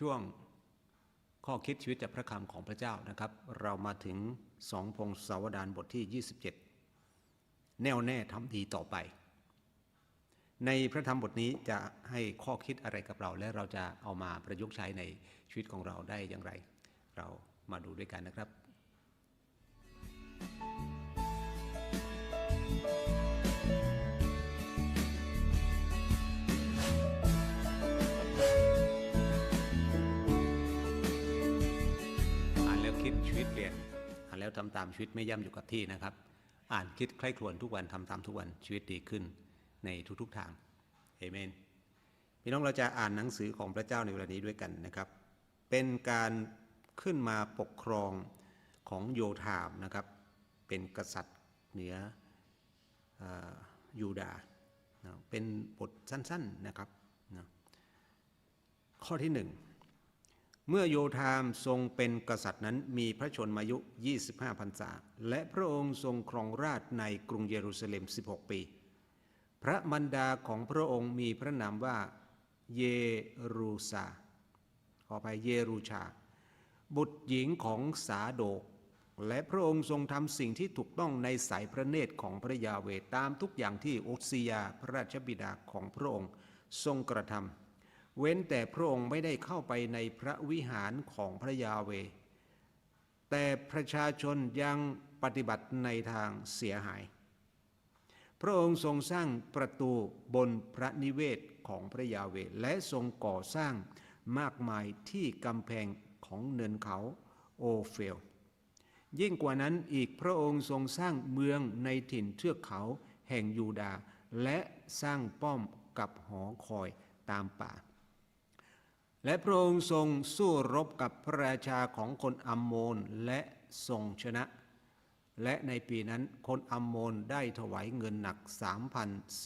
ช่วงข้อคิดชีวิตจากพระคำของพระเจ้านะครับ เรามาถึงสองพงศาวดารบทที่ 27 แน่วแน่ทำดีต่อไป ในพระธรรมบทนี้จะให้ข้อคิดอะไรกับเรา และเราจะเอามาประยุกต์ใช้ในชีวิตของเราได้อย่างไร เรามาดูด้วยกันนะครับ วคิดชีวิตเปลี่ยนอ่านแล้วทำตามชีวิตไม่ย่ำอยู่กับที่นะครับ อ่านคิดใคร่ครวญทุกวันทำตามทุกวันชีวิตดีขึ้นในทุกๆทางเอเมนพี่น้องเราจะอ่านหนังสือของพระเจ้าในเวลานี้ด้วยกันนะครับ เป็นการขึ้นมาปกครองของโยธามนะครับ เป็นกษัตริย์เหนืออยูดาห์เป็นบทสั้นๆนะครับ ข้อที่หนึ่ง เมื่อโยธามทรงเป็นกษัตริย์นั้นมีพระชนมายุ 25พรรษา และพระองค์ทรงครองราชในกรุงเยรูซาเล็ม 16 ปี พระมันดาของพระองค์มีพระนามว่าเยรูซาขอไปเยรูชา บุตรหญิงของสาโดก และพระองค์ทรงทำสิ่งที่ถูกต้องในสายพระเนตรของพระยาเวตามทุกอย่างที่อุสยาพระราชบิดาของพระองค์ทรงกระทำ เว้นแต่พระองค์ไม่ได้เข้าไปในพระวิหารของพระยาเว แต่ประชาชนยังปฏิบัติในทางเสียหาย พระองค์ทรงสร้างประตูบนพระนิเวศของพระยาเว และทรงก่อสร้างมากมายที่กำแพงของเนินเขาโอเฟล ยิ่งกว่านั้นอีกพระองค์ทรงสร้างเมืองในถิ่นเทือกเขาแห่งยูดา และสร้างป้อมกับหอคอยตามป่า และพระองค์ทรงสู้รบกับพระราชาของคนอัมโมนและทรงชนะ และในปีนั้นคนอัมโมนได้ถวายเงินหนัก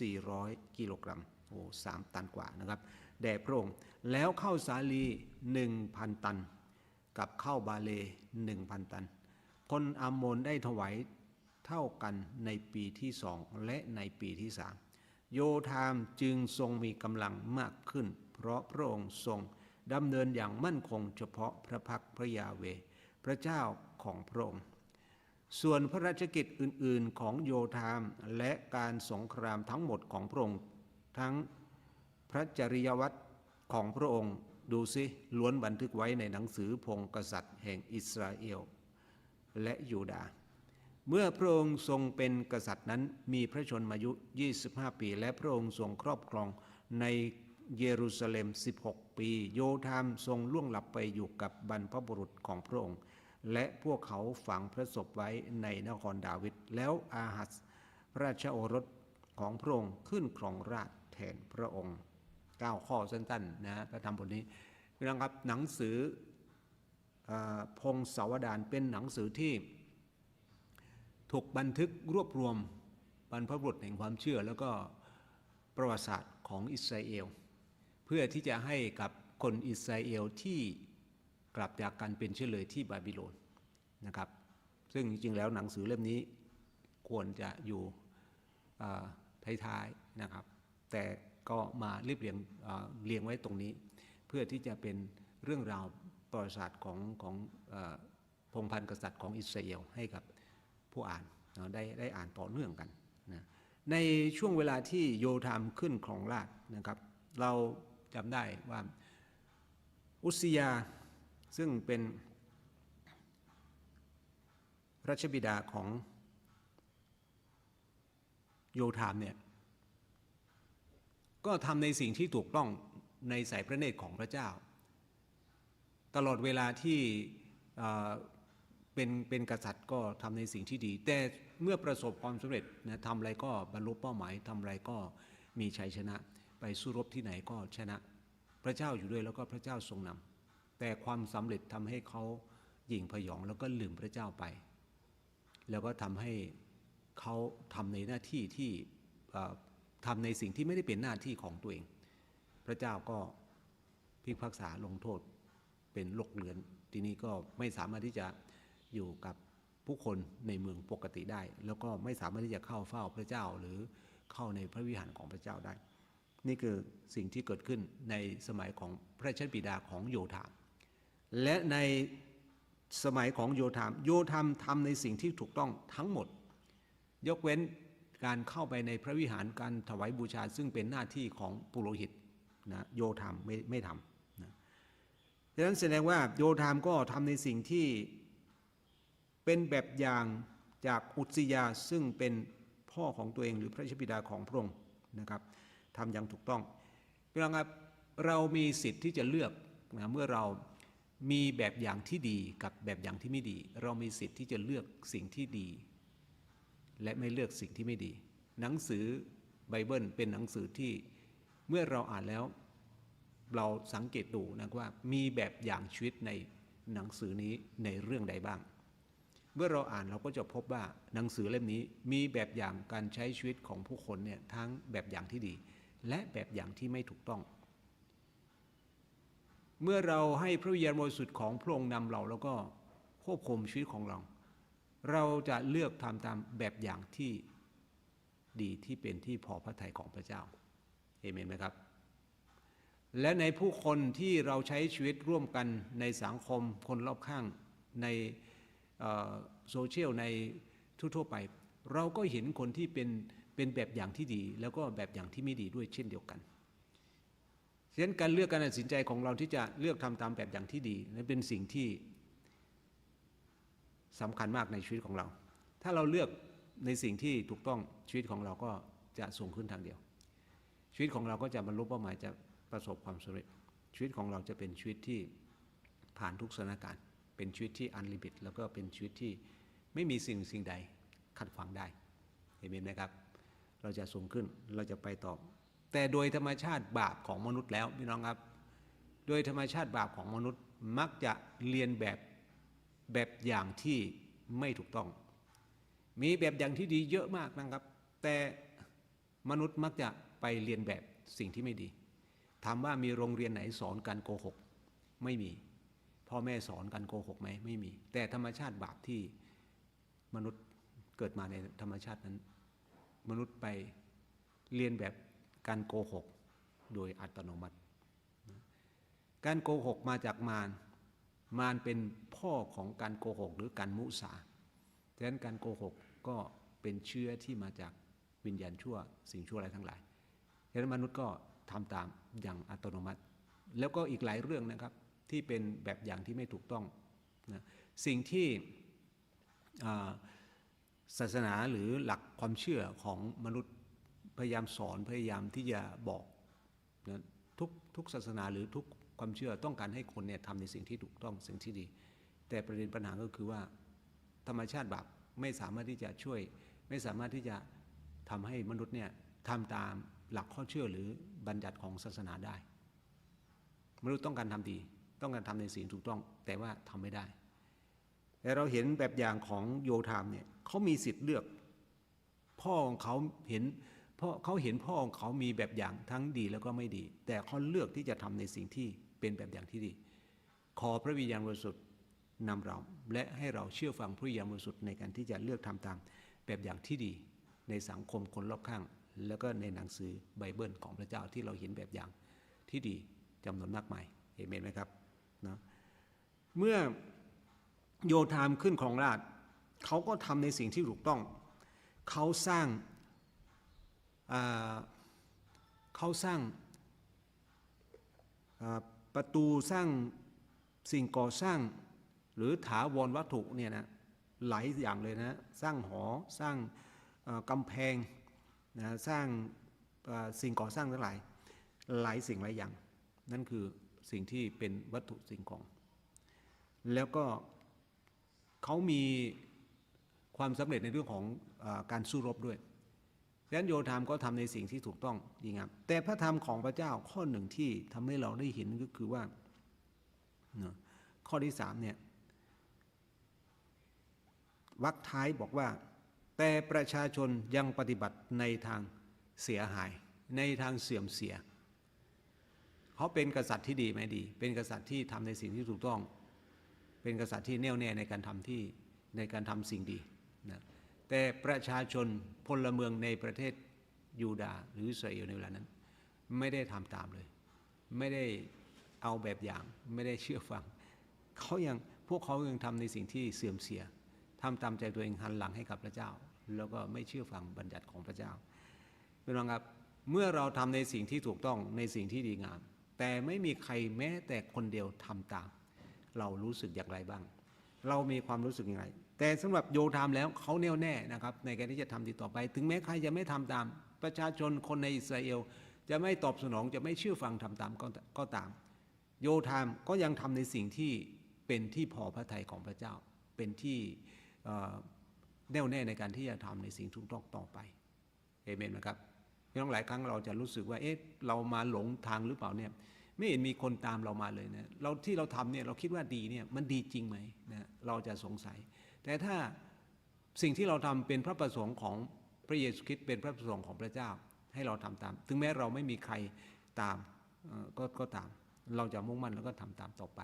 3,400 กิโลกรัมโอ้สามตันกว่านะครับ แด่พระองค์ แล้วเข้าสาลี 1,000 ตัน กับเข้าบาเล 1,000 ตัน คนอัมโมนได้ถวายเท่ากันในปีที่สองและในปีที่สามโยธามจึงทรงมีกำลังมากขึ้น เพราะพระองค์ทรง ดำเนินอย่างมั่นคงเฉพาะพระพักตร์พระยาเว พระเจ้าของพระองค์ส่วนพระราชกิจอื่น ๆ ของโยธามและการสงครามทั้งหมดของพระองค์ ทั้งพระจริยวัตรของพระองค์ดูสิล้วนบันทึกไว้ในหนังสือพงศ์กษัตริย์แห่งอิสราเอล และยูดาห์เมื่อพระองค์ทรงเป็นกษัตริย์นั้นมีพระชนมายุ 25 ปี และพระองค์ทรงครอบครองใน เยรูซาเล็ม 16 ปี โยธามทรงล่วงหลับไปอยู่กับบรรพบุรุษของพระองค์ และพวกเขาฝังพระศพไว้ในนครดาวิดแล้วอาหัสราชโอรสของพระองค์ขึ้นครองราชแทนพระองค์ 9 ข้อสั้นๆนะพระธรรมบทนี้น้องครับหนังสือเออพงศาวดารเป็นหนังสือที่ ถูกบันทึกรวบรวมบรรพบุรุษแห่งความเชื่อแล้วก็ประวัติศาสตร์ของอิสราเอล เพื่อที่จะให้กับคนอิสราเอลที่กลับจากการเป็นเชื้อเลยที่บาบิโลนนะครับ ซึ่งจริงๆแล้วหนังสือเล่มนี้ควรจะอยู่ท้ายๆนะครับ แต่ก็มาเรียบเรียงเรียงไว้ตรงนี้ เพื่อที่จะเป็นเรื่องราวประวัติศาสตร์ของของอพงพันธ์กษัตริย์ของอิสราเอลให้กับผู้อ่านได้ได้อ่านต่อเนื่องกันนะในช่วงเวลาที่โยธามขึ้นครองราชนะครับ เรา จำได้ว่าอุสยาซึ่งเป็นรัชบิดาของโยธามเนี่ยก็ทำในสิ่งที่ถูกต้องในสายพระเนตรของพระเจ้า ตลอดเวลาที่เอ่อเป็นเป็นกษัตริย์ก็ทำในสิ่งที่ดี แต่เมื่อประสบความสำเร็จนะทำอะไรก็บรรลุเป้าหมายทำอะไรก็มีชัยชนะ ไปสู้รบที่ไหนก็ชนะ พระเจ้าอยู่ด้วยแล้วก็พระเจ้าทรงนำแต่ความสำเร็จทำให้เขาหยิ่งพยองแล้วก็ลืมพระเจ้าไป แล้วก็ทำให้เขาทำในหน้าที่ที่เอ่อทำในสิ่งที่ไม่ได้เป็นหน้าที่ของตัวเอง พระเจ้าก็พิพากษาลงโทษเป็นโรคเรือน ทีนี้ก็ไม่สามารถที่จะอยู่กับผู้คนในเมืองปกติได้ แล้วก็ไม่สามารถที่จะเข้าเฝ้าพระเจ้าหรือเข้าในพระวิหารของพระเจ้าได้ นี่คือสิ่งที่เกิดขึ้นในสมัยของพระชนบิดาของโยธาม และในสมัยของโยธาม โยธามทำในสิ่งที่ถูกต้องทั้งหมด ยกเว้นการเข้าไปในพระวิหารการถวายบูชา ซึ่งเป็นหน้าที่ของปุโรหิตนะโยธามไม่ไม่ทำนะดังนั้นแสดงว่าโยธามก็ทำในสิ่งที่เป็นแบบอย่างจากอุตสิยาซึ่งเป็นพ่อของตัวเองหรือพระชบิดาของพระองค์นะครับ ทำอย่างถูกต้องพี่น้องครับเรามีสิทธิ์ที่จะเลือกนะเมื่อเรามีแบบอย่างที่ดีกับแบบอย่างที่ไม่ดี เรามีสิทธิ์ที่จะเลือกสิ่งที่ดี และไม่เลือกสิ่งที่ไม่ดี หนังสือไบเบิลเป็นหนังสือที่เมื่อเราอ่านแล้วเราสังเกตดูนะว่ามีแบบอย่างชีวิตในหนังสือนี้ในเรื่องใดบ้าง เมื่อเราอ่านเราก็จะพบว่าหนังสือเล่มนี้มีแบบอย่างการใช้ชีวิตของผู้คนเนี่ยทั้งแบบอย่างที่ดี และแบบอย่างที่ไม่ถูกต้อง เมื่อเราให้พระวิญญาณบริสุทธิ์ของพระองค์นำเราแล้วก็ควบคุมชีวิตของเรา เราจะเลือกทำตามแบบอย่างที่ดีที่เป็นที่พอพระทัยของพระเจ้าเอเมนไหมครับ และในผู้คนที่เราใช้ชีวิตร่วมกันในสังคมคนรอบข้างในโซเชียลในทั่วๆไป เราก็เห็นคนที่เป็น เป็นแบบอย่างที่ดี แล้วก็แบบอย่างที่ไม่ดีด้วยเช่นเดียวกันฉะนั้นการเลือกการตัดสินใจของเราที่จะเลือกทำตามแบบอย่างที่ดีนั้นเป็นสิ่งที่สำคัญมากในชีวิตของเรา ถ้าเราเลือกในสิ่งที่ถูกต้องชีวิตของเราก็จะสูงขึ้นทางเดียว ชีวิตของเราก็จะบรรลุเป้าหมายจะประสบความสำเร็จ ชีวิตของเราจะเป็นชีวิตที่ผ่านทุกสถานการณ์ เป็นชีวิตที่อันลิมิตแล้วก็เป็นชีวิตที่ไม่มีสิ่งสิ่งใดขัดขวางได้เห็นไหมนะครับ เราจะสูงขึ้นเราจะไปต่อ แต่โดยธรรมชาติบาปของมนุษย์แล้วพี่น้องครับ โดยธรรมชาติบาปของมนุษย์มักจะเรียนแบบแบบอย่างที่ไม่ถูกต้อง มีแบบอย่างที่ดีเยอะมากนะครับ แต่มนุษย์มักจะไปเรียนแบบสิ่งที่ไม่ดีถามว่ามีโรงเรียนไหนสอนการโกหก ไม่มี พ่อแม่สอนการโกหกไหมไม่มี แต่ธรรมชาติบาปที่มนุษย์เกิดมาในธรรมชาตินั้น มนุษย์ไปเรียนแบบการโกหกโดยอัตโนมัติ การโกหกมาจากมารมารเป็นพ่อของการโกหกหรือการมุสาดังนั้นการโกหกก็เป็นเชื้อที่มาจากวิญญาณชั่วสิ่งชั่วอะไรทั้งหลายดังนั้นมนุษย์ก็ทำตามอย่างอัตโนมัติ แล้วก็อีกหลายเรื่องนะครับที่เป็นแบบอย่างที่ไม่ถูกต้องนะสิ่งที่ ศาสนาหรือหลักความเชื่อของมนุษย์พยายามสอนพยายามที่จะบอกนะทุกทุกศาสนาหรือทุกความเชื่อต้องการให้คนเนี่ยทำในสิ่งที่ถูกต้องสิ่งที่ดี แต่ประเด็นปัญหาก็คือว่า ธรรมชาติบาปไม่สามารถที่จะช่วย ไม่สามารถที่จะทำให้มนุษย์เนี่ยทำตามหลักข้อเชื่อหรือบัญญัติของศาสนาได้ มนุษย์ต้องการทำดี ต้องการทำในสิ่งถูกต้อง แต่ว่าทำไม่ได้แต่เราเห็นแบบอย่างของโยธามเนี่ย เขามีสิทธิ์เลือก พ่อของเขาเห็นพ่อเขาเห็นพ่อของเขามีแบบอย่างทั้งดีแล้วก็ไม่ดี แต่เขาเลือกที่จะทำในสิ่งที่เป็นแบบอย่างที่ดี ขอพระวิญญาณบริสุทธิ์นำเราและให้เราเชื่อฟังพระวิญญาณบริสุทธิ์ในการที่จะเลือกทำตามแบบอย่างที่ดี ในสังคมคนรอบข้าง แล้วก็ในหนังสือไบเบิลของพระเจ้าที่เราเห็นแบบอย่างที่ดีจำนวนมากมายเห็นไหมครับนะเมื่อโยธามขึ้นของราช เขาก็ทำในสิ่งที่ถูกต้อง เขาสร้างเขาสร้างประตูสร้างสิ่งก่อสร้าง หรือถาวรวัตถุเนี่ยนะหลายอย่างเลยนะสร้างหอสร้างกำแพงนะสร้างสิ่งก่อสร้างทั้งหลายหลายสิ่งหลายอย่าง นั่นคือสิ่งที่เป็นวัตถุสิ่งของ แล้วก็เขามี ความสำเร็จในเรื่องของอการสู้รบด้วยดังนั้นโยธามก็ทำในสิ่งที่ถูกต้องดีงามแต่พระธรรมของพระเจ้าข้อหนึ่งที่ทำให้เราได้เห็นก็คือว่า ข้อที่สามเนี่ยวักท้ายบอกว่า แต่ประชาชนยังปฏิบัติในทางเสียหาย ในทางเสื่อมเสีย เขาเป็นกษัตริย์ที่ดีไหมดี เป็นกษัตริย์ที่ทำในสิ่งที่ถูกต้อง เป็นกษัตริย์ที่แน่วแน่ในการทำที่ในการทำสิ่งดี แต่ประชาชนพลเมืองในประเทศยูดาหรืออิสราเอลในเวลานั้น ไม่ได้ทำตามเลย ไม่ได้เอาแบบอย่างไม่ได้เชื่อฟังเขายังพวกเขายังทำในสิ่งที่เสื่อมเสียทำตามใจตัวเองหันหลังให้กับพระเจ้า แล้วก็ไม่เชื่อฟังบัญญัติของพระเจ้าเป็นไงครับเมื่อเราทำในสิ่งที่ถูกต้องในสิ่งที่ดีงาม แต่ไม่มีใครแม้แต่คนเดียวทำตาม เรารู้สึกอย่างไรบ้าง เรามีความรู้สึกอย่างไร แต่สำหรับโยธามแล้วเขาแน่วแน่นะครับในการที่จะทำดีต่อไป ถึงแม้ใครจะไม่ทำตาม ประชาชนคนในอิสราเอล จะไม่ตอบสนองจะไม่เชื่อฟังทำตามก็ก็ตาม โยธามก็ยังทำในสิ่งที่เป็นที่พอพระทัยของพระเจ้า เป็นที่แน่วแน่ในการที่จะทำในสิ่งถูกต้องต่อไปเอเมนไหมครับพี่น้องหลายครั้งเราจะรู้สึกว่าเอ๊ะเรามาหลงทางหรือเปล่าเนี่ยไม่เห็นมีคนตามเรามาเลยนะเราที่เราทำเนี่ยเราคิดว่าดีเนี่ยมันดีจริงไหมนะเราจะสงสัย แต่ถ้าสิ่งที่เราทำเป็นพระประสงค์ของพระเยซูคริสต์เป็นพระประสงค์ของพระเจ้าให้เราทำตาม ถึงแม้เราไม่มีใครตามก็ก็ตาม เราจะมุ่งมั่นแล้วก็ทำตามต่อไป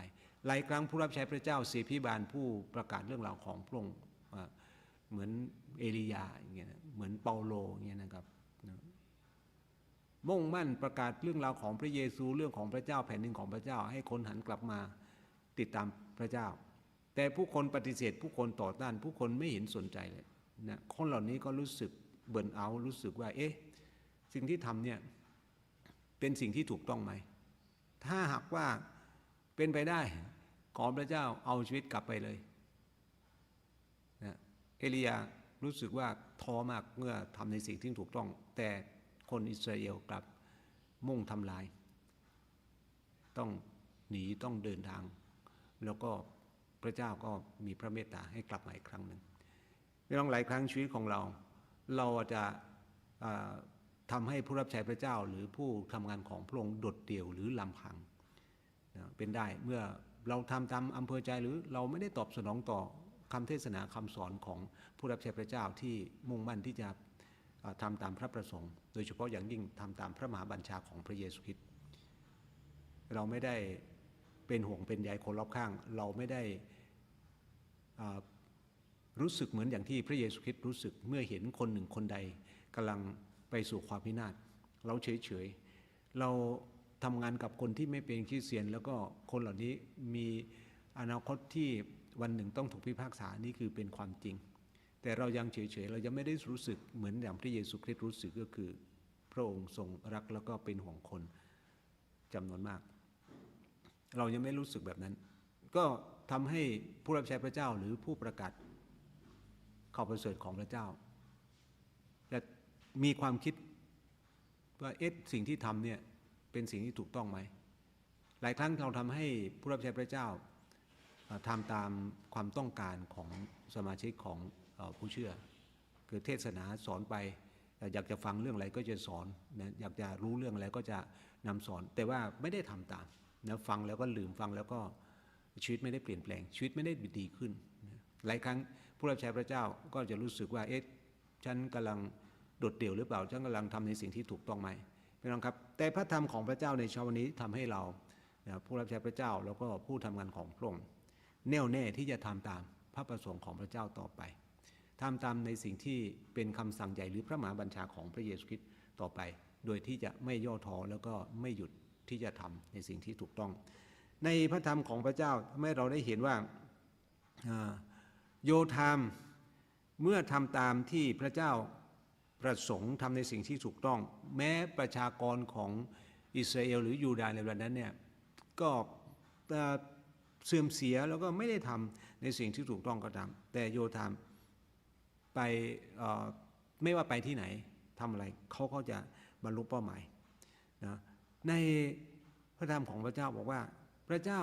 หลายครั้งผู้รับใช้พระเจ้าเสียพิบาลผู้ประกาศเรื่องราวของพระองค์เหมือนเอลียาอย่างเงี้ยเหมือนเปาโลอย่างเงี้ยนะครับมุ่งมั่นประกาศเรื่องราวของพระเยซูเรื่องของพระเจ้าแผ่นดินของพระเจ้า ให้คนหันกลับมาติดตามพระเจ้า แต่ผู้คนปฏิเสธ ผู้คนต่อต้าน ผู้คนไม่เห็นสนใจเลยนะคนเหล่านี้ก็รู้สึกเบิ่นเอารู้สึกว่า เอ๊ะ สิ่งที่ทำเนี่ยเป็นสิ่งที่ถูกต้องไหม ถ้าหากว่าเป็นไปได้ ขอพระเจ้าเอาชีวิตกลับไปเลยนะเอลียารู้สึกว่าท้อมากเมื่อทำในสิ่งที่ถูกต้อง แต่คนอิสราเอลกลับมุ่งทำลาย ต้องหนีต้องเดินทาง แล้วก็ พระเจ้าก็มีพระเมตตาให้กลับมาอีกครั้งหนึ่งไม่ต้องหลายครั้งชีวิตของเรา เราจะอ่าทำให้ผู้รับใช้พระเจ้าหรือผู้ทำงานของพระองค์โดดเดี่ยวหรือลำพังนะเป็นได้เมื่อเราทำตามอำเภอใจหรือเราไม่ได้ตอบสนองต่อคำเทศนาคำสอนของผู้รับใช้พระเจ้าที่มุ่งมั่นที่จะอ่าทำตามพระประสงค์ โดยเฉพาะอย่างยิ่งทำตามพระมหาบัญชาของพระเยซูคริสต์เราไม่ได้ เป็นห่วงเป็นใยคนรอบข้าง เราไม่ได้รู้สึกเหมือนอย่างที่พระเยซูคริสต์รู้สึกเมื่อเห็นคนหนึ่งคนใดกำลังไปสู่ความพินาศเราเฉยเฉยๆเราทำงานกับคนที่ไม่เป็นคริสเตียน แล้วก็คนเหล่านี้มีอนาคตที่วันหนึ่งต้องถูกพิพากษานี่คือเป็นความจริง แต่เรายังเฉยๆเรายังไม่ได้รู้สึกเหมือนอย่างพระเยซูคริสต์รู้สึกก็คือ พระองค์ทรงรักแล้วก็เป็นห่วงคนจำนวนมาก เรายังไม่รู้สึกแบบนั้น ก็ทำให้ผู้รับใช้พระเจ้าหรือผู้ประกาศข่าวประเสริฐของพระเจ้าจะมีความคิดว่าเอ๊ะสิ่งที่ทำเนี่ยเป็นสิ่งที่ถูกต้องไหมหลายครั้งเราทำให้ผู้รับใช้พระเจ้าเอ่อทำตามความต้องการของสมาชิกของผู้เชื่อ คือเทศนาสอนไปอยากจะฟังเรื่องอะไรก็จะสอนนะอยากจะรู้เรื่องอะไรก็จะนำสอน แต่ว่าไม่ได้ทำตาม นะฟังแล้วก็ลืมฟังแล้วก็ชีวิตไม่ได้เปลี่ยนแปลง ชีวิตไม่ได้ดีขึ้นนะหลายครั้งผู้รับใช้พระเจ้าก็จะรู้สึกว่าเอ๊ะฉันกำลังโดดเดี่ยวหรือเปล่าฉันกำลังทำในสิ่งที่ถูกต้องไหมพี่น้องครับ แต่พระธรรมของพระเจ้าในเช้าวันนี้ทำให้เรานะผู้รับใช้พระเจ้าแล้วก็ผู้ทำงานของพระองค์แน่วแน่ที่จะทำตามพระประสงค์ของพระเจ้าต่อไปทำตามในสิ่งที่เป็นคำสั่งใหญ่หรือพระมหาบัญชาของพระเยซูคริสต์ต่อไป โดยที่จะไม่ย่อท้อแล้วก็ไม่หยุด ที่จะทำในสิ่งที่ถูกต้อง ในพระธรรมของพระเจ้าทำให้เราได้เห็นว่าโยธามเมื่อทำตามที่พระเจ้าประสงค์ทำในสิ่งที่ถูกต้อง แม้ประชากรของอิสราเอลหรือยูดาห์ในวันนั้นเนี่ยก็เสื่อมเสียแล้วก็ไม่ได้ทำในสิ่งที่ถูกต้องก็ตามแต่โยธามไปไม่ว่าไปที่ไหนทำอะไรเขาก็จะบรรลุเป้าหมายนะ ในพระธรรมของพระเจ้าบอกว่า พระเจ้า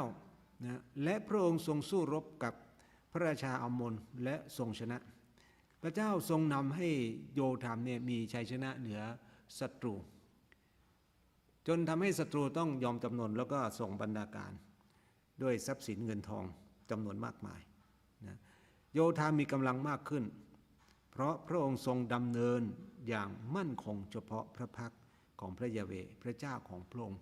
นะและพระองค์ทรงสู้รบกับพระราชาอามนและทรงชนะ พระเจ้าทรงนำให้โยธามเนี่ยมีชัยชนะเหนือศัตรู จนทำให้ศัตรูต้องยอมจำนนแล้วก็ส่งบรรณาการ ด้วยทรัพย์สินเงินทองจำนวนมากมายนะโยธามมีกำลังมากขึ้น เพราะพระองค์ทรงดำเนินอย่างมั่นคงเฉพาะพระพักตร์ ของพระยาเวพระเจ้าของพระองค์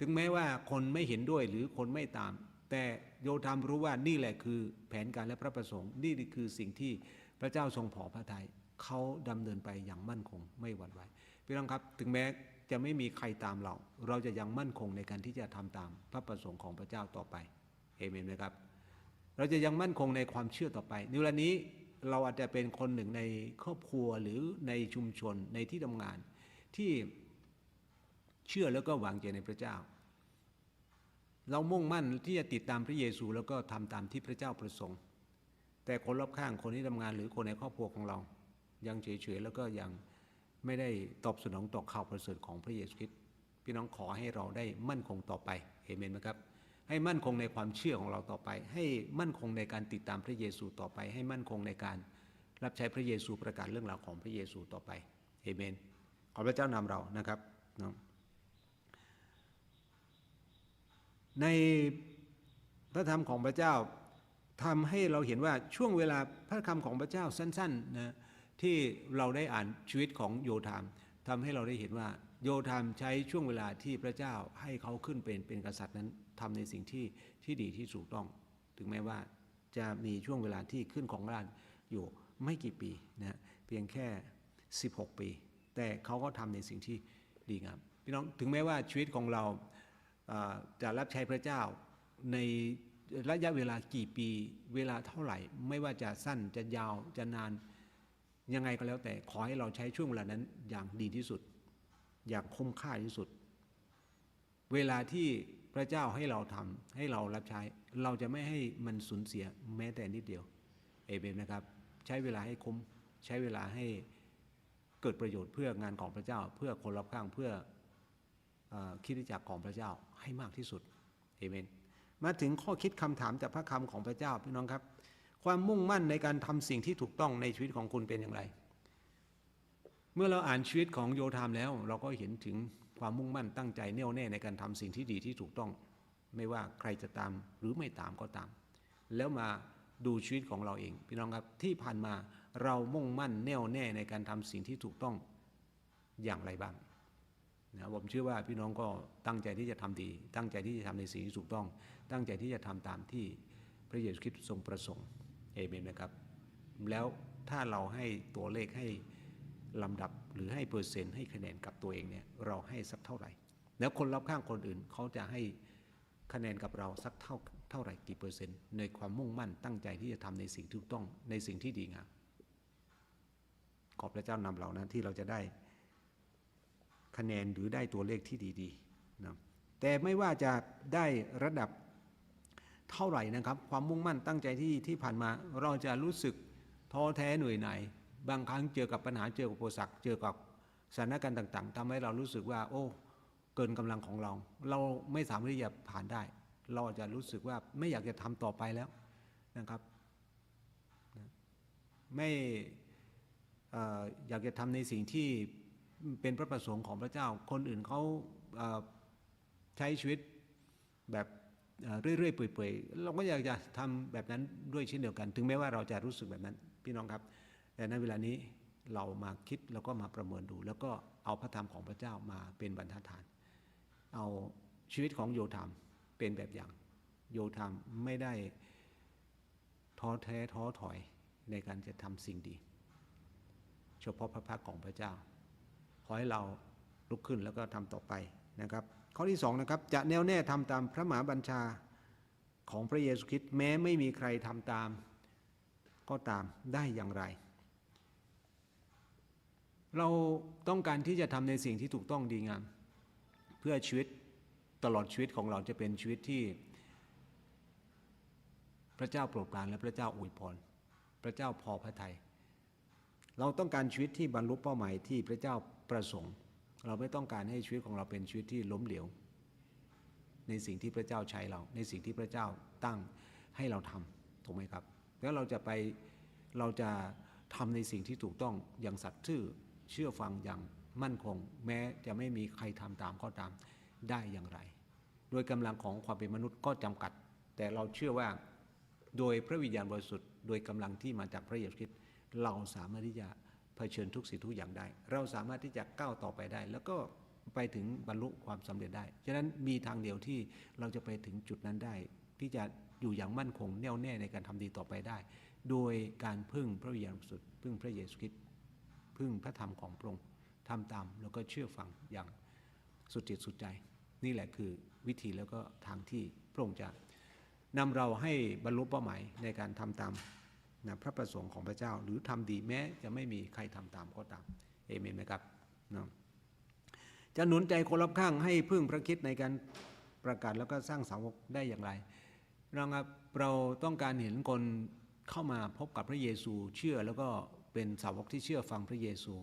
ถึงแม้ว่าคนไม่เห็นด้วยหรือคนไม่ตาม แต่โยธามรู้ว่านี่แหละคือแผนการและพระประสงค์ นี่คือสิ่งที่พระเจ้าทรงพอพระทยัยเขาดำเนินไปอย่างมั่นคงไม่หวั่นไหวพี่น้องครับ ถึงแม้จะไม่มีใครตามเรา เราจะยังมั่นคงในการที่จะทำตามพระประสงค์ของพระเจ้าต่อไปเอเมนไหมครับ เราจะยังมั่นคงในความเชื่อต่อไปในเวลานี้เราอาจจะเป็นคนหนึ่งในครอบครัวหรือในชุมชนในที่ทำงานที่ เชื่อแล้วก็วางใจในพระเจ้า เรามุ่งมั่นที่จะติดตามพระเยซูแล้วก็ทำตามที่พระเจ้าประสงค์ แต่คนรอบข้างคนที่ทำงานหรือคนในครอบครัวของเรา ยังเฉยๆแล้วก็ยังไม่ได้ตอบสนองต่อข่าวประเสริฐของพระเยซูคริสต์พี่น้องขอให้เราได้มั่นคงต่อไปเอเมนไหมครับให้มั่นคงในความเชื่อของเราต่อไป ให้มั่นคงในการติดตามพระเยซูต่อไป ให้มั่นคงในการรับใช้พระเยซูประกาศเรื่องราวของพระเยซูต่อไปเอเมน ขอพระเจ้านำเรานะครับเนาะ ในพระธรรมของพระเจ้าทำให้เราเห็นว่าช่วงเวลาพระคำของพระเจ้าสั้นๆนะที่เราได้อ่านชีวิตของโยธามทำให้เราได้เห็นว่า โยธามใช้ช่วงเวลาที่พระเจ้าให้เขาขึ้นเป็นเป็นกษัตริย์นั้นทำในสิ่งที่ที่ดีที่ถูกต้อง ถึงแม้ว่าจะมีช่วงเวลาที่ขึ้นของราชอยู่ไม่กี่ปีนะเพียงแค่ 16 ปี แต่เขาก็ทำในสิ่งที่ดีงามพี่น้องถึงแม้ว่าชีวิตของเรา จะรับใช้พระเจ้าในระยะเวลากี่ปีเวลาเท่าไหร่ ไม่ว่าจะสั้นจะยาวจะนานยังไงก็แล้วแต่ขอให้เราใช้ช่วงเวลานั้นอย่างดีที่สุด อย่างคุ้มค่าที่สุด เวลาที่พระเจ้าให้เราทำให้เรารับใช้ เราจะไม่ให้มันสูญเสียแม้แต่นิดเดียวเอเมนนะครับ ใช้เวลาให้คุ้มใช้เวลาให้เกิดประโยชน์เพื่องานของพระเจ้า เพื่อคนรอบข้างเพื่อ คิดจักของพระเจ้าให้มากที่สุดเอเมน มาถึงข้อคิดคำถามจากพระคำของพระเจ้าพี่น้องครับ ความมุ่งมั่นในการทำสิ่งที่ถูกต้องในชีวิตของคุณเป็นอย่างไร เมื่อเราอ่านชีวิตของโยธามแล้ว เราก็เห็นถึงความมุ่งมั่นตั้งใจแน่วแน่ในการทำสิ่งที่ดีที่ถูกต้อง ไม่ว่าใครจะตามหรือไม่ตามก็ตาม แล้วมาดูชีวิตของเราเอง พี่น้องครับที่ผ่านมาเรามุ่งมั่นแน่วแน่ในการทำสิ่งที่ถูกต้องอย่างไรบ้าง นะผมเชื่อว่าพี่น้องก็ตั้งใจที่จะทำดี ตั้งใจที่จะทำในสิ่งที่ถูกต้อง ตั้งใจที่จะทำตามที่พระเยซูคริสต์ทรงประสงค์เอเมนนะครับ แล้วถ้าเราให้ตัวเลขให้ลำดับหรือให้เปอร์เซ็นต์ให้คะแนนกับตัวเองเนี่ยเราให้สักเท่าไหร่ แล้วคนรอบข้างคนอื่นเขาจะให้คะแนนกับเราสักเท่าเท่าไหร่กี่เปอร์เซ็นต์ในความมุ่งมั่นตั้งใจที่จะทำในสิ่งที่ถูกต้องในสิ่งที่ดีงามขอบพระเจ้านำเรานะที่เราจะได้ คะแนนหรือได้ตัวเลขที่ดีๆนะแต่ไม่ว่าจะได้ระดับเท่าไหร่นะครับ ความมุ่งมั่นตั้งใจที่ที่ผ่านมาเราจะรู้สึกท้อแท้เหนื่อยหน่ายบางครั้งเจอกับปัญหาเจอกับอุปสรรคเจอกับสถานการณ์ต่าง ๆทำให้เรารู้สึกว่า โอ้ เกินกำลังของเรา เราไม่สามารถที่จะผ่านได้ เราอาจจะรู้สึกว่าไม่อยากจะทำต่อไปแล้วนะครับไม่อออยากจะทำในสิ่งที่ เป็นพระประสงค์ของพระเจ้า คนอื่นเขาใช้ชีวิตแบบเรื่อยๆเปื่อยๆเราก็อยากจะทำแบบนั้นด้วยเช่นเดียวกัน ถึงแม้ว่าเราจะรู้สึกแบบนั้น พี่น้องครับ แต่ในเวลานี้เรามาคิดแล้วก็มาประเมินดู แล้วก็เอาพระธรรมของพระเจ้ามาเป็นบรรทัดฐาน เอาชีวิตของโยธามเป็นแบบอย่าง โยธามไม่ได้ท้อแท้ท้อถอยในการจะทำสิ่งดี เฉพาะพระพักตร์ของพระเจ้า ขอให้เราลุกขึ้นแล้วก็ทำต่อไปนะครับ ข้อที่สองนะครับจะแน่วแน่ทำตามพระมหาบัญชาของพระเยซูคริสต์แม้ไม่มีใครทำตาม ก็ตามได้อย่างไร เราต้องการที่จะทำในสิ่งที่ถูกต้องดีงาม เพื่อชีวิตตลอดชีวิตของเราจะเป็นชีวิตที่ พระเจ้าโปรดปรานและพระเจ้าอวยพรพระเจ้าพอพระทยัยเราต้องการชีวิตที่บรรลุเป้าหมายที่พระเจ้า ประสงค์ เราไม่ต้องการให้ชีวิตของเราเป็นชีวิตที่ล้มเหลวในสิ่งที่พระเจ้าใช้เรา ในสิ่งที่พระเจ้าตั้งให้เราทำถูกไหมครับ แล้วเราจะไปเราจะทำในสิ่งที่ถูกต้องอย่างสัตย์ซื่อเชื่อฟังอย่างมั่นคง แม้จะไม่มีใครทำตามก็ตามได้อย่างไร โดยกำลังของความเป็นมนุษย์ก็จำกัด แต่เราเชื่อว่าโดยพระวิญญาณบริสุทธิ์โดยกำลังที่มาจากพระเยซูคริสต์เราสามารถที่จะ เผชิญทุกสิ่งทุกอย่างได้ เราสามารถที่จะก้าวต่อไปได้ แล้วก็ไปถึงบรรลุความสำเร็จได้ ฉะนั้นมีทางเดียวที่เราจะไปถึงจุดนั้นได้ ที่จะอยู่อย่างมั่นคงแน่วแน่ในการทำดีต่อไปได้ โดยการพึ่งพระวิญญาณสุทธิ์พึ่งพระเยซูคริสต์พึ่งพระธรรมของพระองค์ทำตามแล้วก็เชื่อฟังอย่างสุดจิตสุดใจ นี่แหละคือวิธีแล้วก็ทางที่พระองค์จะนำเราให้บรรลุเป้าหมายในการทำตาม นะพระประสงค์ของพระเจ้า หรือทำดีแม้จะไม่มีใครทำตามก็ตามเอเมนไหมครับนะจะหนุนใจคนรอบข้างให้พึ่งพระคิดในการประกาศแล้วก็สร้างสาวกได้อย่างไรเราเราต้องการเห็นคนเข้ามาพบกับพระเยซูเชื่อแล้วก็เป็นสาวกที่เชื่อฟังพระเยซู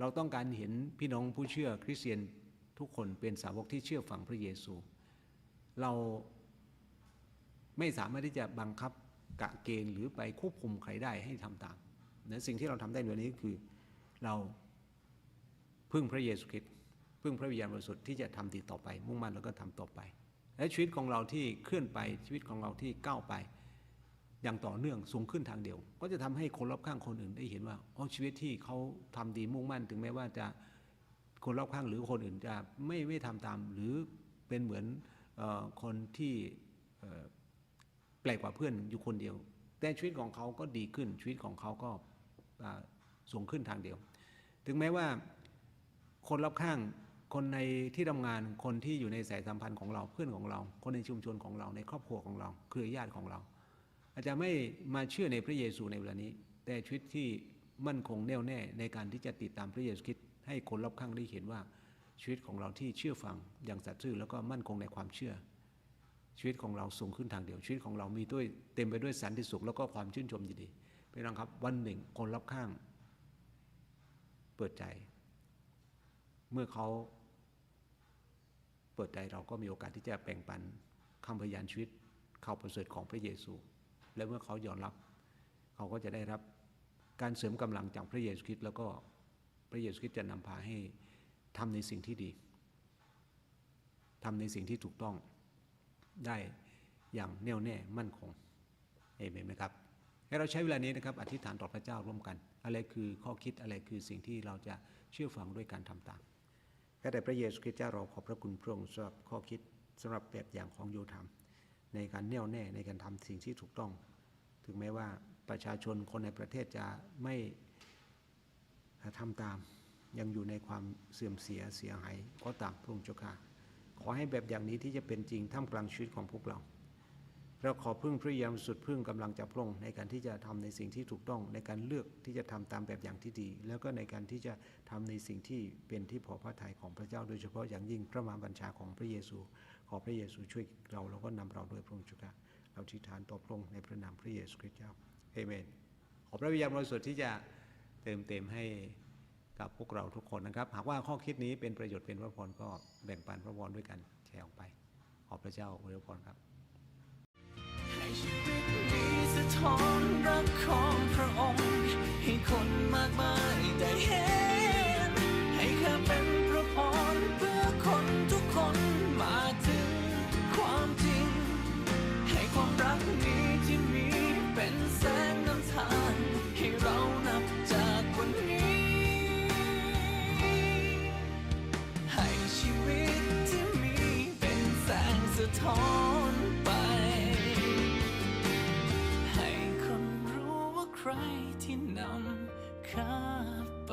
เราต้องการเห็นพี่น้องผู้เชื่อคริสเตียนทุกคนเป็นสาวกที่เชื่อฟังพระเยซู เราไม่สามารถที่จะบังคับ กะเกณฑ์หรือไปควบคุมใครได้ให้ทำตามนะสิ่งที่เราทำได้ในวันนี้คือเราพึ่งพระเยซูคริสต์พึ่งพระวิญญาณบริสุทธิ์ที่จะทำดีต่อไป มุ่งมั่นแล้วก็ทำต่อไป และชีวิตของเราที่เคลื่อนไปชีวิตของเราที่ก้าวไป อย่างต่อเนื่องสูงขึ้นทางเดียว ก็จะทำให้คนรอบข้างคนอื่นได้เห็นว่าอ๋อชีวิตที่เขาทำดีมุ่งมั่น ถึงแม้ว่าจะคนรอบข้างหรือคนอื่นจะไม่ไม่ทำตาม หรือเป็นเหมือนออคนที่ ลกกว่าเพื่อนอยู่คนเดียว แต่ชีวิตของเขาก็ดีขึ้นชีวิตของเขาก็สูงขึ้นทางเดียว ถึงแม้ว่าคนรอบข้างคนในที่ทำงานคนที่อยู่ในสายสัมพันธ์ของเราเพื่อนของเรา คนในชุมชนของเราในครอบครัวของเราเครือญาติของเรา อาจจะไม่มาเชื่อในพระเยซูในเวลานี้ แต่ชีวิตที่มั่นคงแน่วแน่ในการที่จะติดตามพระเยซูคริสต์ให้คนรอบข้างได้เห็นว่าชีวิตของเราที่เชื่อฟังอย่างสัตย์ซื่อแล้วก็มั่นคงในความเชื่อ ชีวิตของเราสูงขึ้นทางเดียว ชีวิตของเรามีด้วยเต็มไปด้วยสันติสุขแล้วก็ความชื่นชมยินดีพี่น้องครับวันหนึ่งคนรอบข้าง เปิดใจ เมื่อเขาเปิดใจเราก็มีโอกาสที่จะแบ่งปันคำพยานชีวิตข่าวประเสริฐของพระเยซู และเมื่อเขายอมรับ เขาก็จะได้รับการเสริมกำลังจากพระเยซูคริสต์แล้วก็พระเยซูคริสต์จะนำพาให้ทำในสิ่งที่ดีทำในสิ่งที่ถูกต้อง ได้อย่างแน่วแน่มั่นคงเอเมนไหมครับให้เราใช้เวลานี้นะครับอธิษฐานต่อพระเจ้าร่วมกัน อะไรคือข้อคิดอะไรคือสิ่งที่เราจะเชื่อฟังด้วยการทำตามข้าแต่พระเยซูคริสต์เจ้าเราขอบพระคุณพระองค์สำหรับข้อคิดสำหรับแบบอย่างของโยธรรมในการแน่วแน่ในการทำสิ่งที่ถูกต้อง ถึงแม้ว่าประชาชนคนในประเทศจะไม่ทำตาม ยังอยู่ในความเสื่อมเสียเสียหายก็ตามพระองค์เจ้าค่ะ ขอให้แบบอย่างนี้ที่จะเป็นจริงท่ามกลางชีวิตของพวกเรา เราขอพึ่งพระยามสุดพึ่งกำลังจากพระองค์ในการที่จะทำในสิ่งที่ถูกต้องในการเลือกที่จะทำตามแบบอย่างที่ดี แล้วก็ในการที่จะทำในสิ่งที่เป็นที่พอพระทัยของพระเจ้า โดยเฉพาะอย่างยิ่งพระมหาบัญชาของพระเยซู ขอพระเยซูช่วยเราแล้วก็นำเราด้วยพระองค์จ้าค่ะเราทิฏฐานต่อพระองค์ในพระนามพระเยซูคริสต์เจ้าเอเมนขอพระวิญญาณบริสุทธิ์ที่จะเติมเต็มให้ กับพวกเราทุกคนนะครับ หากว่าข้อคิดนี้เป็นประโยชน์เป็นพระพรก็แบ่งปันพระพรด้วยกันแชร์ออกไป ขอบพระเจ้าอวยพรครับให้ชีวิตมีสะท้อนรักของพระองค์ ให้คนมากมายได้เห็น อนไป ให้คนรู้ว่าใครที่นำข้าไป